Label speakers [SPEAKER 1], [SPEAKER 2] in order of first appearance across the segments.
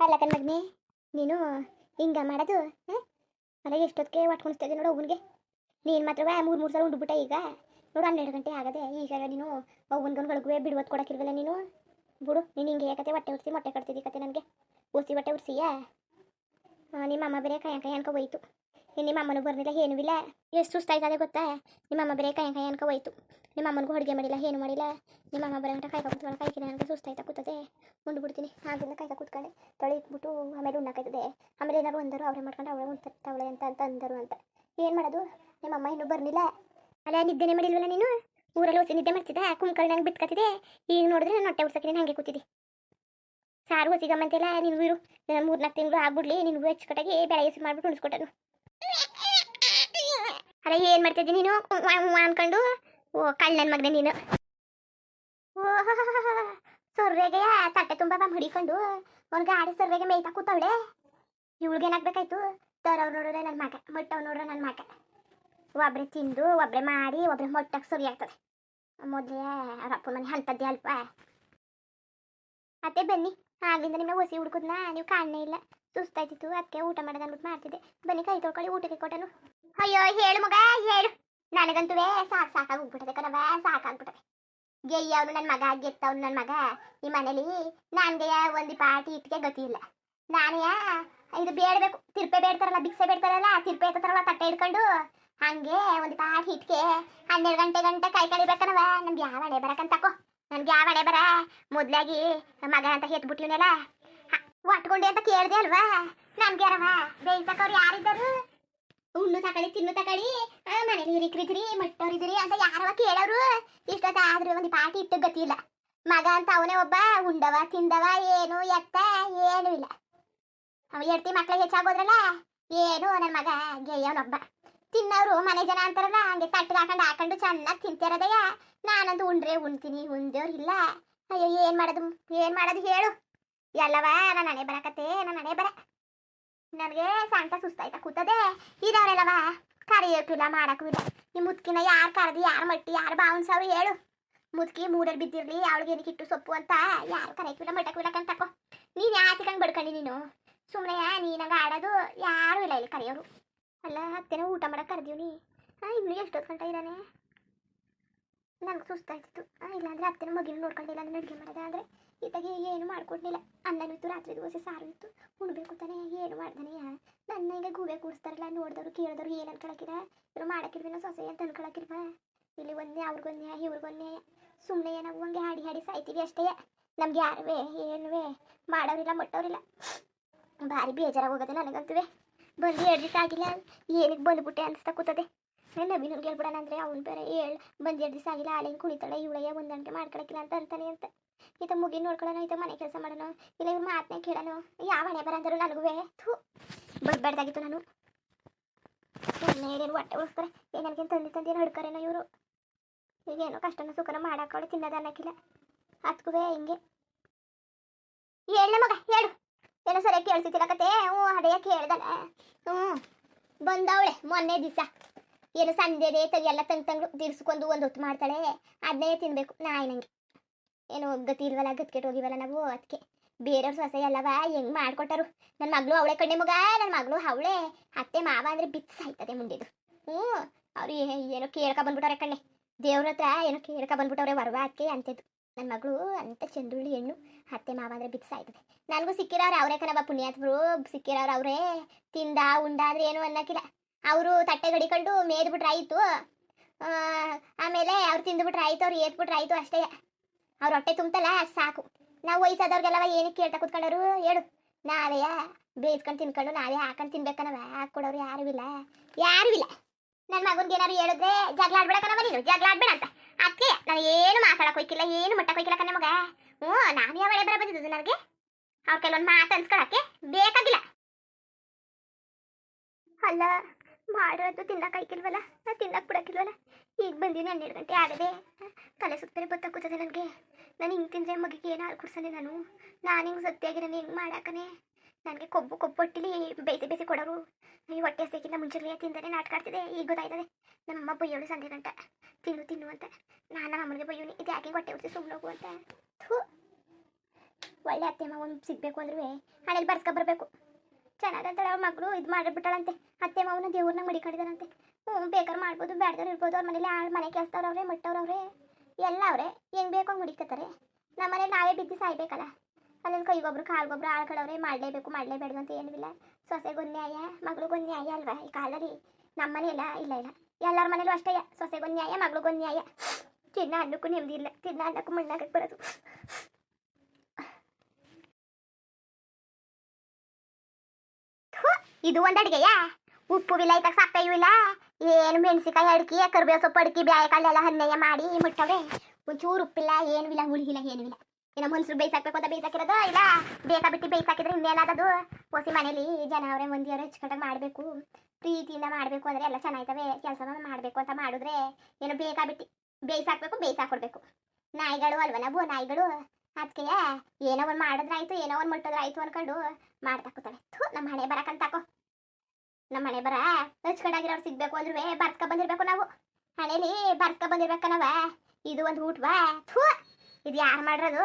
[SPEAKER 1] ಅಲ್ಲ ಕಣ್ ಮಗ್ನೆ. ನೀನು ಹಿಂಗ ಮಾಡೋದು ಮನೆಗೆ ಎಷ್ಟೊತ್ತಿಗೆ ಒಟ್ಕೊಂಡಿಸ್ತಾ ನೋಡು ಅವನಿಗೆ. ನೀನು ಮಾತ್ರ ಮೂರು ಮೂರು ಸಲ ಉಂಡ್ಬಿಟ್ಟ ಈಗ. ನೋಡು ಹನ್ನೆರಡು ಗಂಟೆ ಆಗದೆ ಈಗ ನೀನು ಅವನ್ಗನ್ಗಳಿಗೂ ಬಿಡುವತ್ತು ಕೊಡೋಕ್ಕಿಲ್ವಲ್ಲ ನೀನು. ಬಿಡು, ನೀನು ಹಿಂಗೆ ಯಾಕತೆ ಹೊಟ್ಟೆ ಉರ್ಸಿ ಮೊಟ್ಟೆ ಕಟ್ತಿದ್ದಿ ಕತೆ ನನಗೆ. ಉರ್ಸಿ ಹೊಟ್ಟೆ ಉರ್ಸಿಯಾ ನಿಮ್ಮ ಅಮ್ಮ ಬೇರೆ ಕೈ ಕೈ ಅನ್ಕೊ ಹೋಯ್ತು. ನಿಮ್ಮ ಅಮ್ಮನೂ ಬರ್ನಿಲ್ಲ ಏನು ಇಲ್ಲ. ಎಷ್ಟು ಸುಸ್ತಾಯ್ತದೆ ಗೊತ್ತಾ? ನಿಮ್ಮ ಅಮ್ಮ ಬೇರೆ ಕೈ ಕೈ ಅನ್ಕ ಹೋಯ್ತು. ನಿಮ್ಮ ಅಮ್ಮನಿಗೂ ಅಡುಗೆ ಮಾಡಿಲ್ಲ, ಏನು ಮಾಡಿಲ್ಲ. ನಿಮ್ಮ ಅಮ್ಮ ಬರೋ ಕೈ ಕೂತ್ಕೊಂಡು ಕಾಯ್ಕಿನ ನನಗೆ ಸುಸ್ತಾಯ್ತಾ ಕೂತದೆ. ಉಂಡು ಬಿಡ್ತೀನಿ. ಆಗಿಂದ ಕಾಯ್ಕ ಕೂತ್ಕೊಂಡೆ. ತೊಳೆ ಇಟ್ಬಿಟ್ಟು ಆಮೇಲೆ ಉಣ್ಣಾಕೈತದೆ ಆಮೇಲೆ ಏನಾರು ಒಂದರು ಅವರೇ ಮಾಡ್ಕೊಂಡು ಅವಳೇ ಉಣ್ತಾವಳೆ ಅಂತ ಅಂತ ಅಂದರು ಅಂತ. ಏನು ಮಾಡೋದು? ನಿಮ್ಮ ಅಮ್ಮ ಇನ್ನೂ ಬರ್ನಿಲ್ಲ ಅಲ್ಲ, ನಿದ್ದೆನೆ ಮಾಡಿಲ್ವಲ್ಲ ನೀನು? ಊರಲ್ಲಿ ಹೊಸಿ ನಿದ್ದೆ ಮಾಡ್ತಿದ್ದೆ? ಕುಂಕರ್ಣ ನಂಗೆ ಬಿಟ್ಕತ್ತಿದೆ ಈಗ ನೋಡಿದ್ರೆ ನಾನು ಹೊಟ್ಟೆ ಉಡ್ಸಕ್ಕೆ ನೀನು ಹಾಗೆ ಕೂತಿದ್ದೆ ಸಾರು ಹೊಸಿಗಮ್ಮಂತೆಲ್ಲ ನೀನು ಇರು. ಮೂರ್ನಾಲ್ಕು ತಿಂಗಳು ಆಗ್ಬಿಡ್ಲಿ ನಿನಗೂ ಹೆಚ್ಚುಕಟ್ಟಾಗಿ ಬೆಳಗ್ಗೆ ಹೆಸರು ಮಾಡ್ಬಿಟ್ಟು ಅಲ್ಲ ಏನ್ ಮಾಡ್ತಿದ್ದಿ ನೀನು? ಅನ್ಕೊಂಡು? ಓ, ಕಳ್ಳನ ಮಗನೆ ನೀನು. ಓ ಸೊರ್ರೆಗೆ ತಟ್ಟೆ ತುಂಬ ಬಂದು ಹಿಡಿಕೊಂಡು ಅವ್ನ ಗಾಡಿ ಸೊರ್ರೆಗೆ ಮೇಯ್ತಾ ಕೂತವಳೆ. ಏನಾಗಬೇಕಾಯ್ತು? ತರವ್ರು ನೋಡ್ರೆ ನನ್ನ ಮಗ ಮೊಟ್ಟವ್ ನೋಡ್ರೆ ನನ್ನ ಮಗ. ಒಬ್ರೆ ತಿಂದು, ಒಬ್ರೆ ಮಾಡಿ, ಒಬ್ರೆ ಮೊಟ್ಟಕ್ಕೆ ಸರಿ ಆಗ್ತದೆ ಮೊದ್ಲೇ ಅವ್ರ ಅಪ್ಪ ಮನೆ ಹಂತದ್ದೆ ಅಲ್ಪ ಅತ್ತೆ ಬನ್ನಿ. ಆಗಿಂದ ನಿಮ್ಮ ಹೊಸಿ ಹುಡ್ಕುದ್ನ? ನೀವು ಕಾಣನೇ ಇಲ್ಲ. ಸುಸ್ತಾಯ್ತಿತ್ತು. ಅದಕ್ಕೆ ಊಟ ಮಾಡೋದು ಅಂದ್ಬಿಟ್ಟು ಮಾಡ್ತಿದ್ದೆ. ಬನ್ನಿ, ಕೈ ತೊಳ್ಕೊಳ್ಳಿ, ಊಟಕ್ಕೆ ಕೊಟ್ಟನು. ಅಯ್ಯೋ, ಹೇಳು ಮಗ, ಹೇಳು. ನನಗಂತೂ ಸಾಕು ಸಾಕಾಗಿ ಹೋಗ್ಬಿಟ್ಟದೆ ಕಣವ ಸಾಕಾಗ್ಬಿಟ್ಟದೆ. ಗೆಯ್ಯವನು ನನ್ನ ಮಗ ಗೆತ್ತವನು ನನ್ನ ಮಗ. ಈ ಮನೇಲಿ ನನಗೆ ಒಂದು ಪಾಟಿ ಇಟ್ಟಿಗೆ ಗತಿ ಇಲ್ಲ ನಾನೇ ಇದು ಬೇಡಬೇಕು, ತಿರ್ಪೆ ಬೇಡ್ತಾರಲ್ಲ ಬಿಕ್ಸೆ ಬೇಡ್ತಾರಲ್ಲ, ತಿರ್ಪೆ ಎತ್ತಾರಲ್ಲ ತಟ್ಟೆ ಹಿಡ್ಕೊಂಡು ಹಂಗೆ ಒಂದು ಪಾಟಿ ಇಟ್ಟಿಗೆ ಹನ್ನೆರಡು ಗಂಟೆ ಗಂಟೆ ಕೈ ಕಳಿಬೇಕನವ ನಮ್ಗೆ ಯಾವ ಹಣೆ ಬರಕಂತಕೋ ನನ್ಗೆ ಯಾವ ಹಣೆ ಬರ. ಮೊದ್ಲಾಗಿ ಮಗ ಅಂತ ಹೆತ್ಬಿಟ್ಟಿವ್ನೆಲ್ಲ ಒಟ್ಕೊಂಡೆ ಅಂತ ಕೇಳ್ದೆ ಅಲ್ವಾ? ನನ್ಗೆ ಯಾರವ ಬೇಯಿಸಕ್ಕವ್ರು ಯಾರಿದ್ದರು? ಉಣ್ಣು ತಕಳಿ, ತಿನ್ನು ತಕಳಿ ಮನೇಲಿ ಹಿರಿಕ್ರಿದ್ರಿ ಮಟ್ಟೋರಿದ್ರಿ ಅಂತ ಯಾರವ ಕೇಳೋರು? ಇಷ್ಟೊತ್ತಾದ್ರೂ ಒಂದು ಪಾಟಿ ಇಟ್ಟು ಗತಿ ಇಲ್ಲ ಮಗ ಅಂತ ಅವನೇ ಒಬ್ಬ, ಉಂಡವ, ತಿಂದವ, ಏನು ಎತ್ತ, ಏನೂ ಇಲ್ಲ. ಅವ ಎಡ್ತಿ ಮಕ್ಳಿಗೆ ಹೆಚ್ಚಾಗೋದ್ರಲ್ಲ, ಏನು ನನ್ನ ಮಗ ಗೆಯ್ಯವನೊಬ್ಬ. ತಿನ್ನೋರು ಮನೆ ಜನ ಅಂತಾರಲ್ಲ, ಹಂಗೆ ತಟ್ಟಿಗೆ ಹಾಕೊಂಡು ಹಾಕೊಂಡು ಚೆನ್ನಾಗಿ ತಿಂತಿರೋದಯ್ಯ. ನಾನಂತೂ ಉಂಡ್ರೆ ಉಣ್ತೀನಿ ಉಂದೇವ್ರು ಇಲ್ಲ ಅಯ್ಯೋ, ಏನು ಮಾಡೋದು ಏನು ಮಾಡೋದು ಹೇಳು. ಎಲ್ಲವ ನನ್ನ ಹಣೆ ಬರಕತ್ತೆ ನನ್ನ ಹಣೆ ಬರ. ನನಗೆ ಸಂಟ ಸುಸ್ತಾಯ್ತಾ ಕೂತದೆ. ಇದಾರೆಲ್ಲವ ಕರೆಯೋಕ್ಕೂ ಇಲ್ಲ ಮಾಡಕ್ಕೂ ಇಲ್ಲ. ಈ ಮುದ್ಕಿನ ಯಾರು ಕರೆದು, ಯಾರು ಮಟ್ಟಿ, ಯಾರು ಬಾವುನ್ಸವ್ರು ಹೇಳು. ಮುದ್ಕಿ ಮೂರಲ್ಲಿ ಬಿದ್ದಿರ್ಲಿ, ಅವಳಿಗೆ ಏನಕ್ಕೆ ಇಟ್ಟು ಸೊಪ್ಪು ಅಂತ ಯಾರು ಕರೆಯಕ್ಕಿಲ್ಲ ಮಟ್ಟಕ್ಕೂ ಇಲ್ಲ ಕಂತಕೋ ನೀನು ಯಾತಿಕಂಗೆ ಬಡ್ಕಂಡಿ ನೀನು? ಸುಮ್ಮನೆ ನೀನಂಗೆ ಆಡೋದು ಯಾರು ಇಲ್ಲ ಇಲ್ಲಿ ಕರೆಯೋರು ಅಲ್ಲ ಹತ್ತೆನ ಊಟ ಮಾಡಕ್ಕೆ ಕರೆದೀವಿ ನೀ? ಇನ್ನೂ ಎಷ್ಟೊತ್ತು ಗಂಟೆ ಇದ್ದಾನೆ ಸುಸ್ತಾಯ್ತಿತ್ತು ಇಲ್ಲ ಇಲ್ಲಾಂದ್ರೆ ಅತ್ತೆನ ಮಗಿನ ನೋಡ್ಕೊಂಡಿಲ್ಲ ಅಂದ್ರೆ ಅಡುಗೆ ಮಾಡಿದೆ ಅಂದರೆ ಇತ್ತಾಗೆ ಏನು ಮಾಡ್ಕೊಡ್ಲಿಲ್ಲ. ಅನ್ನನೂ ಇತ್ತು, ರಾತ್ರಿ ದೋಸೆ ಸಾರು ಇತ್ತು. ಉಣ್ಬೇಕು ತಾನೇ, ಏನು ಮಾಡ್ದಾನೆ? ನನ್ನ ಹಿಂಗೆ ಗೂಬೆ ಕೂಡಿಸ್ತಾರಲ್ಲ, ನೋಡಿದವ್ರು, ಕೇಳಿದವ್ರು ಏನು ಅನ್ಕೊಳಕಿರ ಇವರು ಮಾಡಕ್ಕಿರ್ವಿನ ಸೊಸೆ ಅಂತ ಅನ್ಕೊಳಕಿಲ್ವಾ? ಇಲ್ಲಿ ಒಂದೇ ಅವ್ರಿಗೊಂದೇ ಇವ್ರಿಗೊಂದೇ ಸುಮ್ಮನೆ ನಾವು ಹಂಗೆ ಹಾಡಿ ಹಾಡಿ ಸಾಯ್ತೀವಿ ಅಷ್ಟೇ. ನಮ್ಗೆ ಯಾರುವೆ, ಏನುವೆ ಮಾಡೋರಿಲ್ಲ, ಮಟ್ಟೋರಿಲ್ಲ. ಭಾರಿ ಬೇಜಾರಾಗಿ ಹೋಗೋದೆ ನನಗಂತೂ. ಬಂದು ದಿವಸ ಆಗಿಲ್ಲ. ಏನಕ್ಕೆ ಬಂದ್ಬಿಟ್ಟೆ ಅನಿಸ್ತಾ ಕೂತದೆ. ನಾನು ಅಭಿನವ್ಗೆ ಹೇಳ್ಬಿಡೋಣ ಅಂದರೆ ಅವ್ನು ಬೇರೆ ಹೇಳಿ, ಬಂದು ಎರಡು ದಿವಸ ಆಗಿಲ್ಲ ಹಾಲೇನು ಕುಣಿತಾಳೆ ಇವಳಯ್ಯ ಹೊಂದಾಣಿಕೆ ಮಾಡ್ಕೊಳಕ್ಕಿಲ್ಲ ಅಂತ ಅಂತಾನೆ ಅಂತ. ಈತ ಮುಗಿ ನೋಡ್ಕೊಳ್ಳೋಣ, ಈತ ಮನೆ ಕೆಲಸ ಮಾಡೋಣ, ಇಲ್ಲ ಇವ್ರ ಮಾತನ್ನ ಕೇಳೋಣ, ಯಾವ ಹಣೆ ಬರಂದರು ನನಗೂ ಥೂ ಬಡ್ಬಾರ್ದಾಗಿತ್ತು ನಾನು. ಏನೇನು ಹೊಟ್ಟೆ ಉಳಿಸ್ತಾರೆ? ಏ, ನನಗೇನು ತಂದೆ ತಂದೇನು ಹಡ್ಕರೇನೋ ಇವರು. ಈಗೇನೋ ಕಷ್ಟನ ಸುಖನ ಮಾಡಾಕೊಳ್ಳಿ ತಿನ್ನೋದು ಅನ್ನಕ್ಕಿಲ್ಲ. ಅದಕ್ಕೂ ಹಿಂಗೆ. ಹೇಳ ಮಗ, ಹೇಳು. ಏನೋ ಸರಿಯಾಗಿ ಕೇಳಿಸ್ತಿರಕತ್ತೆ ಹ್ಞೂ, ಅದೇ ಕೇಳ್ದಾನೆ ಹ್ಞೂ, ಬಂದವಳೆ ಮೊನ್ನೆ ದಿವಸ. ಏನು ಸಂಜೆದೇ ತಗಿ ಎಲ್ಲ ತಂಗ್ ತಂಗ್ಳು ತಿರ್ಸ್ಕೊಂಡು ಒಂದು ಹೊತ್ತು ಮಾಡ್ತಾಳೆ ಅದನ್ನೇ ತಿನ್ಬೇಕು. ನಾಯಿ ನಂಗೆ. ಏನು ಗತಿ ಇಲ್ವಲ್ಲ ಗತ್ಕೆಟ್ ಹೋಗಿವಲ್ಲ ನಾವು ಅದಕ್ಕೆ ಬೇರೆಯವ್ರ ಸೊಸೆ ಅಲ್ಲವ, ಹೆಂಗ್ ಮಾಡ್ಕೊಟ್ಟರು? ನನ್ನ ಮಗಳು ಅವಳೆ ಕಣ್ಣೆ ಮಗ ನನ್ನ ಮಗಳು ಅವಳೆ. ಅತ್ತೆ ಮಾವ ಅಂದ್ರೆ ಬಿತ್ತು ಸಾಯ್ತದೆ ಮುಂದಿದ್ದು ಹ್ಞೂ, ಅವ್ರು ಏನೋ ಕೇಳ್ಕ ಬಂದ್ಬಿಟ್ಟವ್ರೆ ಕಣ್ಣೆ. ದೇವ್ರ ಹತ್ರ ಏನೋ ಕೇಳ್ಕ ಬಂದ್ಬಿಟ್ಟವ್ರೆ ವರವ ಅಕ್ಕೆ ಅಂತದ್ದು ನನ್ನ ಮಗಳು ಅಂತ ಚಂದುಳ್ಳಿ ಹೆಣ್ಣು, ಅತ್ತೆ ಮಾವ ಅಂದ್ರೆ ಬಿತ್ತು ಸಾಯ್ತದೆ. ನನಗೂ ಸಿಕ್ಕಿರೋರು ಅವರೇ ಕಣವ ಪುಣ್ಯಾತ್ಮರು ಸಿಕ್ಕಿರೋರು ಅವರೇ. ತಿಂದ ಉಂಡ ಅಂದ್ರೆ ಏನು ಅನ್ನಕ್ಕಿಲ್ಲ. ಅವರು ತಟ್ಟೆ ಗಡಿಕೊಂಡು ಆ, ಆಮೇಲೆ ಅವ್ರು ತಿಂದು ಆಯಿತು, ಅವ್ರು ಏತ್ಬಿಟ್ರೆ ಆಯಿತು ಅಷ್ಟೇ. ಅವ್ರ ಹೊಟ್ಟೆ ತುಂಬತಲ್ಲ ಅಷ್ಟು ಸಾಕು. ನಾವು ವಯಸ್ಸಾದವ್ರಿಗೆಲ್ಲವ ಏನಕ್ಕೆ ಕೇಳ್ತಾ ಕೂತ್ಕೊಂಡರು ಹೇಳು. ನಾವೇ ಬೇಯಿಸ್ಕೊಂಡು ತಿನ್ಕೊಂಡು, ನಾವೇ ಹಾಕೊಂಡು ತಿನ್ಬೇಕನವ ಹಾಕೊಡೋರು ಯಾರು ಇಲ್ಲ. ಯಾರು ಇಲ್ಲ. ನನ್ನ ಮಗನಿಗೆ ಏನಾರು ಹೇಳಿದ್ರೆ ಜಗಳ ಆಡ್ಬೇಡಕನವ ನೀನು. ಜಗಳ ಆಡ್ಬೇಡ ಅಂತ. ಅದಕ್ಕೆ ನಾನು ಏನು ಮಾತಾಡಕ್ಕೆ ಹೋಯ್ಕಿಲ್ಲ, ಏನು ಮಟ್ಟಕ್ಕೆ ಹೋಯ್ಕಿಲ್ಲ ಕಣ್ಣ ಮಗ. ಹ್ಞೂ, ನಾನು ಯಾವ ಬರ ಬಂದಿದ್ದು ನನಗೆ? ಅವ್ರ ಕೆಲವೊಂದು ಮಾತು ಅನ್ಸ್ಕೊಳಕ್ಕೆ ಬೇಕಾಗಿಲ್ಲ. ಅಲ್ಲ ಮಾಡಿರೋದು ತಿನ್ನಕ್ಕೆ ಆಯ್ಕಿಲ್ವಲ್ಲ ನಾ ತಿನ್ನಕ್ಕೆ ಬಿಡಕ್ಕಿಲ್ವಲ್ಲ? ಈಗ ಬಂದೀನಿ ಹನ್ನೆರಡು ಗಂಟೆ ಆಗದೆ, ತಲೆ ಸುತ್ತಲೇ ಕೂತದೆ ನನಗೆ. ನಾನು ಹಿಂಗೆ ತಿಂದರೆ ಮಗಿಗೆ ಏನಾರು ಕುಡ್ಸನೆ ನಾನು? ನಾನು ಹಿಂಗೆ ಸತ್ಯಾಗಿರೋನು ಹಿಂಗೆ ಮಾಡಾಕನೆ? ನನಗೆ ಕೊಬ್ಬು ಕೊಬ್ಬು ಹೊಟ್ಟಿಲಿ ಬೇಸಿ ಬೇಸಿ ಕೊಡೋರು. ನೀವು ಹೊಟ್ಟೆ ಹಸಿಕಿಂತ ಮುಂಚೆಲೇ ತಿಂದರೆ ನಾಟ್ಕಾಡ್ತಿದೆ ಈಗ ಗೊತ್ತಾಯ್ತದೆ. ನಮ್ಮಮ್ಮ ಬೈಯೋಳು ಸಂಜೆ ಗಂಟೆ. ತಿನ್ನು ತಿನ್ನು ಅಂತ. ನಾನು ನಮ್ಮ ಅಮ್ಮನಿಗೆ ಬೈಯೋನಿ, ಇದು ಯಾಕೆ ಹೊಟ್ಟೆ ಉರಿಸಿ ಸುಮ್ಮನೆ ಅಂತ. ಥೂ. ಒಳ್ಳೆ ಅತ್ತೆ ಮಾವನ್ ಸಿಗ್ಬೇಕು ಅಂದ್ರೂ ಹಣೆಲಿ ಬರ್ಸ್ಕೊ ಬರಬೇಕು. ಚೆನ್ನಾಗಂತಾಳೆ, ಅವ್ರ ಮಗಳು ಇದು ಮಾಡಿಬಿಟ್ಟಾಳಂತೆ ಅತ್ತೆ ಮಾವನ ದೇವ್ರನ್ನ ಮಡಿಕೊಂಡಿದ್ದಾರಂತೆ. ಹ್ಞೂ ಬೇಕಾದ್ರೆ ಮಾಡ್ಬೋದು, ಬ್ಯಾಡ್ದವ್ರು ಇರ್ಬೋದು, ಅವ್ರ ಮನೇಲಿ ಆಳ್ ಮನೆ ಕೆಲಸದವ್ರವ್ರೆ ಅವರೇ ಎಲ್ಲ ಅವರೇ. ಹೆಂಗ್ ಬೇಕೋ ಹಂಗೆ ಮುಡಿಕತ್ತಾರೆ ನಮ್ಮ ಮನೇಲಿ ನಾವೇ ಬಿದ್ದು ಸಾಯ್ಬೇಕಲ್ಲ. ಅಲ್ಲಿಂದ ಕೈಗೊಬ್ರು, ಕಾಲ್ಗೊಬ್ರು ಆಳ್ಗಳವ್ರೆ, ಮಾಡಲೇಬೇಕು, ಮಾಡಲೇಬೇಡ್ದು ಅಂತ ಏನಿಲ್ಲ. ಸೊಸೆಗೊಂದು ನ್ಯಾಯ ಮಗಳಿಗೊಂದು ನ್ಯಾಯ ಅಲ್ವಾ ಈ ಕಾಲದಲ್ಲಿ? ನಮ್ಮ ಮನೆ ಇಲ್ಲ ಇಲ್ಲ ಇಲ್ಲ. ಎಲ್ಲರ ಮನೇಲೂ ಅಷ್ಟೇ ಸೊಸೆಗೊಂದು ನ್ಯಾಯ ಮಗಳಿಗೊಂದು ನ್ಯಾಯ. ತಿನ್ನ ಅನ್ನಕ್ಕೂ ನೆಮ್ಮದಿ ಇಲ್ಲ, ತಿನ್ನ ಅನ್ನಕ್ಕೂ ಮಣ್ಣಾಗಕ್ಕೆ ಬರೋದು. ಇದು ಒಂದು ಅಡಿಗೆಯಾ? ಉಪ್ಪು ಇಲ್ಲ ಇತ್ತಾಗ ಸಪ್ಪೆಯೂ ಇಲ್ಲ ಏನು ಮೆಣಸಿಕಾಯಿ ಅಡಿಕೆ ಕರ್ಬೇವು ಸೊಪ್ಪು ಅಡಿಕೆ ಬ್ಯಾಳೆ ಕಾಳೆಲ್ಲ ಹನ್ನೆಯ ಮಾಡಿ ಮುಟ್ಟವ್ರೆ ಒಂಚೂರು ಉಪ್ಪಿಲ್ಲ, ಏನೂ ಇಲ್ಲ ಹುಳಿಗಿಲ್ಲ ಏನೂ ಇಲ್ಲ. ಇನ್ನು ಮನ್ಸರು ಬೇಯಿಸಾಕ್ಬೇಕು ಅಂತ ಬೇಯಿಸಾಕಿರೋದು ಇಲ್ಲ ಬೇಕಾ ಬಿಟ್ಟು ಬೇಯಿಸಾಕಿದ್ರೆ ಇನ್ನೇನಾದದು? ಹೊಸಿ ಮನೇಲಿ ಜನ ಅವರೇ, ಮಂದಿಯವರು ಹೆಚ್ಚುಕಟ್ಟಾಗಿ ಮಾಡಬೇಕು. ಪ್ರೀತಿಯಿಂದ ಮಾಡಬೇಕು ಅಂದರೆ ಎಲ್ಲ ಚೆನ್ನಾಗ್ತವೆ ಕೆಲಸ ಮಾಡಬೇಕು ಅಂತ ಮಾಡಿದ್ರೆ ಏನು ಬೇಕಾ ಬಿಟ್ಟು ಬೇಯಿಸಾಕ್ಬೇಕು ಬೇಯಿಸಾಕೊಡ್ಬೇಕು ನಾಯಿಗಳು ಅಲ್ವಲ್ಲ ಬೋ ನಾಯಿಗಳು? ಅದಕ್ಕೆ ಏನೋ ಒಂದು ಮಾಡಿದ್ರಾಯ್ತು, ಏನೋ ಒಂದು ಮುಟ್ಟೋದ್ರಾಯ್ತು ಅನ್ಕೊಂಡು ಮಾಡ್ತಾ ಕೂತಾಳೆ ಥೂ ನಮ್ಮ ಹಣೆ ಬರಕಂತಾಕೋ. ನಮ್ಮ ಮನೆ ಬರ ಹಚ್ಕಡಾಗಿರೋರು ಸಿಗ್ಬೇಕು ಅಂದ್ರೆ ಬರ್ಸ್ಕ ಬಂದಿರ್ಬೇಕು ನಾವು. ಹಣೆಲಿ ಬರ್ಸ್ಕ ಬಂದಿರ್ಬೇಕ ನಾವ. ಇದು ಒಂದು ಊಟವಾ ಥೂ, ಇದು ಯಾರು ಮಾಡಿರೋದು?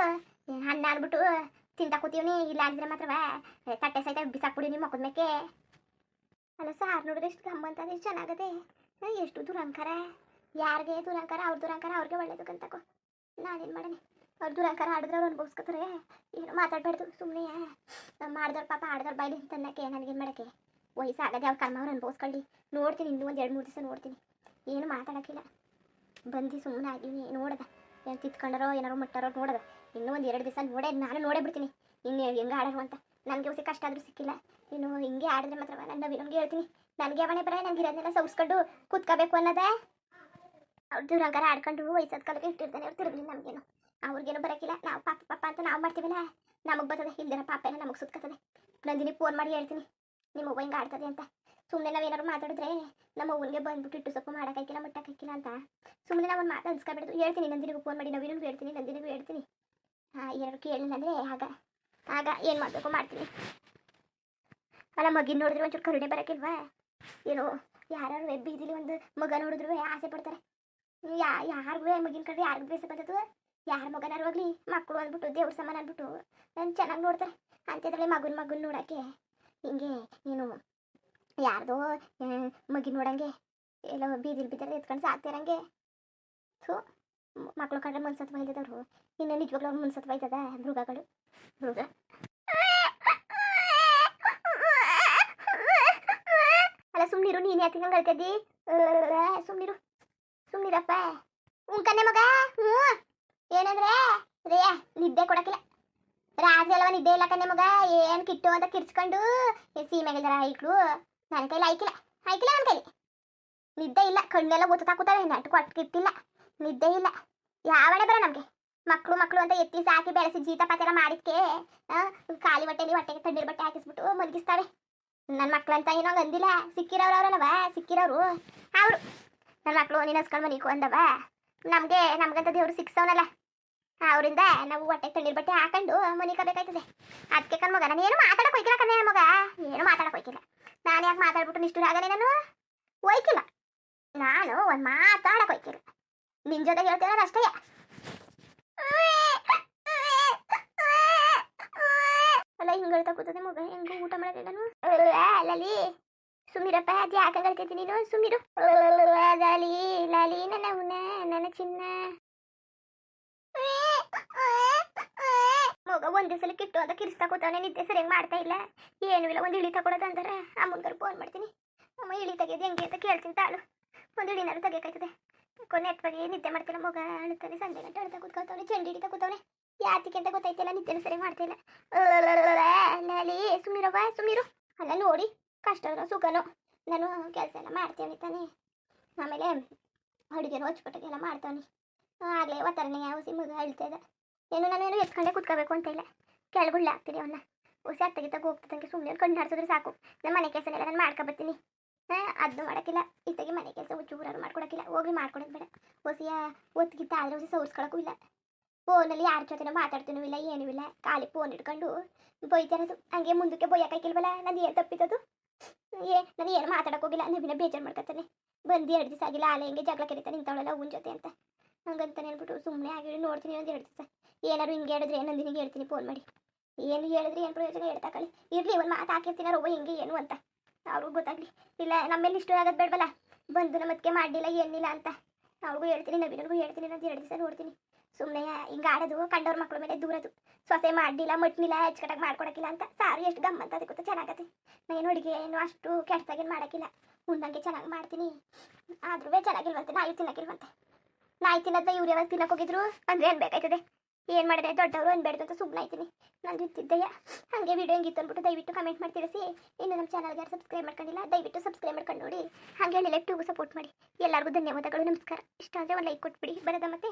[SPEAKER 1] ಅನ್ನ ಅನ್ಬಿಟ್ಟು ತಿಂತ ಕೂತೀವ್ನಿ, ಇಲ್ಲ ಅಂದ್ರೆ ಮಾತ್ರವ ತಟ್ಟೆ ಸಹಿತ ಬಿಸಾಕ್ಬಿಡಿ ನಿಮ್ಮ ಮಕ್ಕದ ಮೇಕೆ. ಅಲ್ಲ ಸಾರ್ ನೋಡಿದ್ರೆ ಎಷ್ಟು ಗಮ್ಮಂತದೆ ಎಷ್ಟು ಚೆನ್ನಾಗದೆ. ಎಷ್ಟು ದುರಂಕಾರ. ಯಾರಿಗೆ ದುರಂಕಾರ? ಅವ್ರ ದುರಂಕಾರ ಅವ್ರಿಗೆ ಒಳ್ಳೇದು ಕಂತಕೋ ನಾನೇನು ಮಾಡೇನಿ ಅವ್ರ ದುರಂಕಾರ ಆಡಿದ್ರೆ ಅವ್ರು ಅನ್ಭವಿಸ್ಕೊತಾರೆ. ಏನು ಮಾತಾಡ್ಬಾರ್ದು ಸುಮ್ಮನೆ ಮಾಡಿದವ್ರ ಪಾಪ ಆಡಿದವ್ರ ಬಾಯ್ಲಿ ತನ್ನಕ್ಕೆ ನನಗೇನು ಮಾಡೋಕ್ಕೆ? ವಯಸ್ಸಾಗದೆ ಅವ್ರ ಕರ್ಮ ಅವ್ರು ಅನ್ಭವಿಸ್ಕೊಳ್ಳಿ. ನೋಡ್ತೀನಿ, ಇನ್ನೂ ಒಂದು ಎರಡು ಮೂರು ದಿವಸ ನೋಡ್ತೀನಿ. ಏನು ಮಾತಾಡೋಕ್ಕಿಲ್ಲ. ಬಂದು ಸುಮ್ಮನೆ ಆಗಿದ್ದೀನಿ ನೋಡದ. ಏನು ತಿತ್ಕೊಂಡಾರೋ, ಏನಾರೋ ಮುಟ್ಟಾರೋ ನೋಡದ. ಇನ್ನೂ ಒಂದು ಎರಡು ದಿವಸ ನೋಡೇ, ನಾನು ನೋಡೇ ಬಿಡ್ತೀನಿ. ಇನ್ನು ಹೆಂಗೆ ಆಡೋರು ಅಂತ. ನನಗೆ ಹೊಸ ಕಷ್ಟ ಆದರೂ ಸಿಕ್ಕಿಲ್ಲ. ಇನ್ನು ಹಿಂಗೆ ಆಡಿದ್ರೆ ಮಾತ್ರ ನನ್ನ ನವೀನಂಗೆ ಹೇಳ್ತೀನಿ. ನನಗೆ ಅವನೇ ಬರ ನನಗೆ ಇರೋದನ್ನೆಲ್ಲ ಸೌಸ್ಕೊಂಡು ಕೂತ್ಕೋಬೇಕು ಅನ್ನೋದೇ. ಅವ್ರ ಹಂಗಾರ ಆಡ್ಕೊಂಡು ವಯಸ್ಸಾದ ಕಾಲಕ್ಕೆ ಇಟ್ಟಿರ್ತಾನೆ, ಅವ್ರು ತಿರುಗಲಿ ನಮಗೇನು. ಅವ್ರಿಗೇನು ಬರೋಕ್ಕಿಲ್ಲ. ನಾವು ಪಾಪ ಪಾಪ ಅಂತ ನಾವು ಮಾಡ್ತೀವಲ್ಲ. ನಮಗೆ ಬರ್ತದೆ, ಇಲ್ದಿರ ಪಾಪ ಎಲ್ಲ ನಮಗೆ ಸುತ್ತಕತ್ತದೆ ನಂದಿನಿ ಫೋನ್ ಮಾಡಿ ಹೇಳ್ತೀನಿ. ನಿಮ್ಮ ಅವ್ವ ಹಿಂಗೆ ಆಡ್ತದೆ ಅಂತ. ಸುಮ್ಮನೆ ನಾವೇನಾದ್ರು ಮಾತಾಡಿದ್ರೆ ನಮ್ಮ ಅವ್ವನಿಗೆ ಬಂದ್ಬಿಟ್ಟು ಇಟ್ಟು ಸೊಪ್ಪು ಮಾಡೋಕ್ಕಾಗಿಲ್ಲ ಮುಟ್ಟಕ್ಕಾಗಿಲ್ಲ ಅಂತ. ಸುಮ್ಮನೆ ನಾವು ಒಂದು ಮಾತು ಅನ್ಸ್ಕೊಬಿಡ್ದು ಹೇಳ್ತೀನಿ, ನಂದಿನಿಗೂ ಫೋನ್ ಮಾಡಿ. ನವೀನಿಗೂ ಹೇಳ್ತೀನಿ, ನಂದಿನಿಗೂ ಹೇಳ್ತೀನಿ. ಹಾಂ ಏನಾದ್ರು ಕೇಳಿಲ್ಲ ಅಂದರೆ ಆಗ ಆಗ ಏನು ಮಾಡಬೇಕು ಮಾಡ್ತೀನಿ. ಅಲ್ಲ, ಮಗಿನ ನೋಡಿದ್ರೆ ಒಂಚೂರು ಕರುಣೆ ಬರೋಕ್ಕಿಲ್ವಾ? ಏನು ಯಾರು ಬೀದಿಲಿ ಒಂದು ಮಗ ನೋಡಿದ್ರು ಆಸೆ ಪಡ್ತಾರೆ. ಯಾ, ಯಾರಿಗೂ ಮಗಿನ ಕಡೆ ಯಾರಿಗೂ ಬೇಸೆ ಬರ್ತದ ಯಾರ ಮಗನಾರು ಹೋಗ್ಲಿ ಮಕ್ಕಳು ಅಂದ್ಬಿಟ್ಟು, ದೇವ್ರ ಸಮಾನ ಅಂದ್ಬಿಟ್ಟು, ನಾನು ಚೆನ್ನಾಗಿ ನೋಡ್ತಾರೆ. ಅಂತಿದ್ರಳೆ ಮಗನ ಮಗನ ನೋಡೋಕ್ಕೆ ಹಿಂಗೆ ನೀನು ಯಾರ್ದೋ ಮಗಿನ ನೋಡಂಗೆ ಎಲ್ಲ ಬೀದಿಲ್ ಬಿದ್ದರೆ ಎತ್ಕೊಂಡು ಸಾಕ್ತಿರಂಗೆ. ಥೂ ಮಕ್ಕಳು ಕಂಡ್ರೆ ಮನ್ಸತ್ ಇದ್ದದವ್ರು. ಇನ್ನು ನಿಜವಾಗ್ಲೂ ಅವ್ರು ಮನ್ಸತ್ ಇದ್ದದ ಮೃಗಗಳು? ಮೃಗ? ಅಲ್ಲ ಸುಮ್ನಿರು, ನೀನು ಯಾಕೆ ಹಂಗೆ ಹೇಳ್ತಿದ್ದಿ? ಸುಮ್ನಿರು, ಸುಮ್ನಿರಪ್ಪ. ಉಂಕನ್ನೆ ಕನ್ನೆ ಮಗ? ಹ್ಞೂ ಏನಂದ್ರೆ ರೇ ನಿದ್ದೆ ಕೊಡಕ್ಕಿಲ್ಲ. ರಾತ್ರಿ ನಿದ್ದೆ ಇಲ್ಲ ನಿಮಗ? ಮಗ ಏನು ಕಿಟ್ಟು ಅಂತ ಕಿರ್ಚ್ಕೊಂಡು ಸೀಮೆಗಿಲ್ದಾರ ಐಕ್ಳು ನನ್ನ ಕೈಲಿ ಐಕಿಲ್ಲ ಐಕಿಲ್ಲ ನನ್ನ ಕೈಲಿ. ನಿದ್ದೆ ಇಲ್ಲ. ಕಣ್ಣೆಲ್ಲ ಒತ್ತುತ್ತಾ ಕೂತಾವೆ. ನೆಟ್ಕು ಅಟ್ಕಿತ್ತಿಲ್ಲ ನಿದ್ದೆ ಇಲ್ಲ. ಯಾವಣೆ ಬರ ನಮಗೆ? ಮಕ್ಕಳು ಮಕ್ಕಳು ಅಂತ ಎತ್ತಿ ಸಾಕಿ ಬೆಳೆಸಿ ಜೀತ ಪಾತ್ರ ಮಾಡಿದ್ಕೆ ಖಾಲಿ ಬಟ್ಟೆಲಿ ಹೊಟ್ಟೆಗೆ ತಣ್ಣೀರು ಬಟ್ಟೆ ಹಾಕಿಸ್ಬಿಟ್ಟು ಮಲಗಿಸ್ತಾವೆ. ನನ್ನ ಮಕ್ಕಳಂತ ಏನೋ ಅಂದಿಲ್ಲ. ಸಿಕ್ಕಿರೋರು ಅವರಲ್ಲವ ಸಿಕ್ಕಿರೋರು ಅವರು. ನನ್ನ ಮಕ್ಕಳು ನೀನು ಹಸ್ಕೊಂಡು ಮನಿಕು ಅಂದವ. ನಮಗೆ, ನಮಗಂತ ದೇವ್ರು ಸಿಕ್ಸವನಲ್ಲ ಅವರಿಂದ ನಾವು ಹೊಟ್ಟೆ ತಣ್ಣೀರ್ ಬಟ್ಟೆ ಹಾಕೊಂಡು ಮನಿಕಬೇಕಾಯ್ತದೆ ಅದಕ್ಕೆ ಕಣ್ ಮಗ, ನಾನು ಏನು ಮಾತಾಡಕ್ ಹೋಯ್ಕಿಲ್ಲ ಮಗ. ಏನು ಮಾತಾಡಕ್ ಹೋಯ್ಕಿಲ್ಲ. ನಾನು ಯಾಕೆ ಮಾತಾಡ್ಬಿಟ್ಟು ನಿಷ್ಠೂರ ಆಗನೆ ನಾನು? ಹೋಯ್ಕಿಲ್ಲ. ನಾನು ಒಂದು ಮಾತಾಡಕ್ ಹೋಯ್ಕಿಲ್ಲ. ನಿನ್ ಜೊತೆ ಹೇಳ್ತೇನೆ ಅಷ್ಟೇ. ಅಲ್ಲ, ಹಿಂಗೆ ಹೇಳ್ತಾ ಕೂತದೆ ಮಗ. ಹೆಂಗ ಊಟ ಮಾಡಿದೆ ನಾನು? ಲಲಿ, ಸುಮಿರಪ್ಪ ಅದು ಯಾಕೆ ಹೇಳ್ತಿದ್ದೀನಿ ನೀನು? ಸುಮಿರು. ಲಾಲಿ ಲಾಲಿ, ನನ್ನ ಹುನ ನನ್ನ ಚಿನ್ನ ಮಗ ಒಂದೇ ಸಲ ಕಿಟ್ಟು ಅಂತ ಕಿರಿಸ್ತಾ ಕೂತವನೆ ನಿದ್ದೆ ಸರಿ ಮಾಡ್ತಾ ಇಲ್ಲ. ಏನು ಇಲ್ಲ, ಒಂದು ಇಳಿ ತಗೊಳೋದು ಅಂತಾರೆ ಅಮ್ಮನ್ಗಾರು ಫೋನ್ ಮಾಡ್ತೀನಿ. ಅಮ್ಮ, ಇಳಿ ತೆಗೆಯೋದು ಹೆಂಗೆ ಅಂತ ಕೇಳ್ತೀನಿ ತಾಳು. ಒಂದು ಇಳಿನಾರು ತೆಗಿಯಕಾಯ್ತದೆ. ಕೊನೆ ನೆಟ್ವಾಗಿ ನಿದ್ದೆ ಮಾಡ್ತಿಲ್ಲ ಮಗ ಅಳುತ್ತಾನೆ, ಸಂಜೆ ಗಂಟೆ ಅಳ್ತಾ ಕೂತ್ಕೊಳ್ತಾವನೆ, ಚೆಂಡಿ ಹಿಡಿತಾ ಕೂತವನೆ. ಯಾತಿಗೆ ಅಂತ ಗೊತ್ತಾಯ್ತಿಲ್ಲ, ನಿದ್ದೆನೂ ಸರಿ ಮಾಡ್ತಾ ಇಲ್ಲ. ಲಾಲಿ ಸುಮಿರವ್ವ ಸುಮಿರು ಅಲ್ಲ ನೋಡಿ ಕಷ್ಟನೋ ಸುಖನೋ ನಾನು ಕೆಲಸ ಎಲ್ಲ ಮಾಡ್ತೇವೆ ತಾನೆ ಆಮೇಲೆ ಅಡುಗೆನೂ ಹಚ್ಕೊಟ್ಟಿಗೆಲ್ಲ ಮಾಡ್ತಾನೆ ಆಗಲೇ ಒತ್ತರಣೆ ಹುಸಿ ಮಗ ಹೇಳ್ತಾ ಇದ್ದ ಏನು ನಾನೇನು ಎತ್ಕೊಂಡೆ ಕುತ್ಕೋಬೇಕು ಅಂತ ಇಲ್ಲ ಕೆಳಗುಳ್ಳ ಆಗ್ತೀನಿ ಅವನ್ನ ಹುಸಿ ಅತ್ತಗಿತ್ತಾಗ ಹೋಗ್ತದಂಗೆ ಸುಮ್ಮನೆ ಕಣ್ಣು ಹಾಡ್ಸಿದ್ರೆ ಸಾಕು. ನಮ್ಮ ಮನೆ ಕೆಲಸನೆಲ್ಲ ನಾನು ಮಾಡ್ಕೊಬತ್ತೀನಿ ಹಾಂ ಅದನ್ನು ಮಾಡೋಕ್ಕಿಲ್ಲ. ಇತ್ತಾಗಿ ಮನೆ ಕೆಲಸ ಚೂರಾರು ಮಾಡ್ಕೊಡಕ್ಕಿಲ್ಲ. ಹೋಗಿ ಮಾಡ್ಕೊಡೋದು ಬೇಡ. ಹೊಸಿಯ ಒತ್ತಿಗಿತ್ತ ಆದರೆ ಹೊಸಿ ಸೌರ್ಸ್ಕೊಳಕ್ಕೂ ಇಲ್ಲ. ಫೋನಲ್ಲಿ ಯಾರ ಜೊತೆನೂ ಮಾತಾಡ್ತೀನೂ ಇಲ್ಲ, ಏನೂ ಇಲ್ಲ. ಖಾಲಿ ಫೋನ್ ಇಟ್ಕೊಂಡು ಬೈತಾರದು. ಹಂಗೆ ಮುಂದಕ್ಕೆ ಬೈಯೋಕ್ಕಾಗಿಲ್ವಲ್ಲ ನಾನು ಏನು ತಪ್ಪಿದ್ದದು ಏ, ನಾನು ಏನು ಮಾತಾಡೋಕ್ಕೋಗಿಲ್ಲ ನವಿನ ಬೇಜಾರು ಮಾಡ್ಕೊತಾನೆ. ಬಂದು ಎರಡು ದಿವಸ ಆಗಿಲ್ಲ. ಆಲೆ ಹಿಂಗೆ ಜಗಳ ಕರೀತಾನೆ ನಿಂತವಳಲ್ಲ ಅವನ ಜೊತೆ ಅಂತ. ಹಂಗಂತಾನೆ ಹೇಳ್ಬಿಟ್ಟು ಸುಮ್ಮನೆ ಆಗಿ ನೋಡ್ತೀನಿ ಒಂದು ಎರಡು ದಿವಸ. ಏನಾರು ಹಿಂಗೆ ಹೇಳಿದ್ರೆ ನಂದಿನಿಗೆ ಹೇಳ್ತೀನಿ ಫೋನ್ ಮಾಡಿ. ಏನು ಹೇಳಿದ್ರೆ ಏನು ಪ್ರಯೋಜನ ಹೇಳ್ತಾಕಳಿ ಇರ್ಲಿ, ಒಂದು ಮಾತು ಹಾಕಿರ್ತೀನಿ ರವ್ವ ಹಿಂಗೆ ಏನು ಅಂತ. ಅವ್ರಿಗೂ ಗೊತ್ತಾಗ್ಲಿ. ಇಲ್ಲ, ನಮ್ಮೇಲೆ ಇಷ್ಟು ಆಗೋದು ಬೇಡವಲ್ಲ? ಬಂದು ನಮ್ಮದಕ್ಕೆ ಮಾಡಲಿಲ್ಲ, ಏನಿಲ್ಲ ಅಂತ. ಅವ್ರಿಗೂ ಹೇಳ್ತೀನಿ ನವೀನಿಗೂ ಹೇಳ್ತೀನಿ ಅಂತ ಎರಡು ದಿವಸ ನೋಡ್ತೀನಿ. ಸುಮ್ಮನೆ ಹಿಂಗೆ ಆಡೋದು, ಕಂಡವ್ರ ಮಕ್ಕಳ ಮೇಲೆ ದೂರದು. ಸೊಸೆ ಮಾಡಿಲ್ಲ ಮಟ್ನಿಲ್ಲ ಅಚ್ಚುಕಟ್ಟಾಗಿ ಮಾಡ್ಕೊಡಕ್ಕಿಲ್ಲ ಅಂತ. ಸಾರು, ಎಷ್ಟು ಗಮ್ಮಂತ ಅದಕ್ಕೆ ಗೊತ್ತಾ? ಚೆನ್ನಾಗತ್ತೆ ನಾನು ಅಡುಗೆ ಏನು ಅಷ್ಟು ಕೆಟ್ಟದಾಗೇನು ಮಾಡೋಕ್ಕಿಲ್ಲ. ಉಂಡಂಗೆ ಚೆನ್ನಾಗಿ ಮಾಡ್ತೀನಿ. ಆದ್ರೂ ಚೆನ್ನಾಗಿಲ್ವಂತೆ, ನಾಯಿ ತಿನ್ನಕ್ಕಿಲ್ವಂತೆ. ನಾಯಿ ತಿನ್ನೋದನ್ನ ಇವ್ರು ಯಾವಾಗ ತಿನ್ನಕ್ಕೆ ಹೋಗಿದ್ರು? ಅಂದ್ರೆ ಏನು ಬೇಕಾಯ್ತದೆ? ಏನು ಮಾಡಿದ್ರೆ ದೊಡ್ಡವರು ಅನ್ಬೇಡ್ದು ಅಂತ ಸುಮ್ಮನೆ ಆಯ್ತೀನಿ ನಾನು ಇದ್ದಿದ್ದಯ್ಯ ಹಾಗೆ ವಿಡಿಯೋ ಹೆಂಗಿತ್ತು ಅಂದ್ಬಿಟ್ಟು ದಯವಿಟ್ಟು ಕಮೆಂಟ್ ಮಾಡಿ ತಿಳಿಸಿ ಇನ್ನು ನಮ್ಮ ಚಾನಲ್ಗೆ ಯಾರು ಸಬ್ಸ್ಕ್ರೈಬ್ ಮಾಡ್ಕೊಂಡಿಲ್ಲ, ದಯವಿಟ್ಟು ಸಬ್ಸ್ಕ್ರೈಬ್ ಮಾಡ್ಕೊಂಡು ನೋಡಿ. ಹಾಗೆ ಟೂಗೂ ಸಪೋರ್ಟ್ ಮಾಡಿ. ಎಲ್ಲರಿಗೂ ಧನ್ಯವಾದಗಳು. ನಮಸ್ಕಾರ. ಇಷ್ಟ ಆದರೆ ಒಂದು ಲೈಕ್ ಕೊಟ್ಬಿಡಿ. ಬರೋದ ಮತ್ತೆ.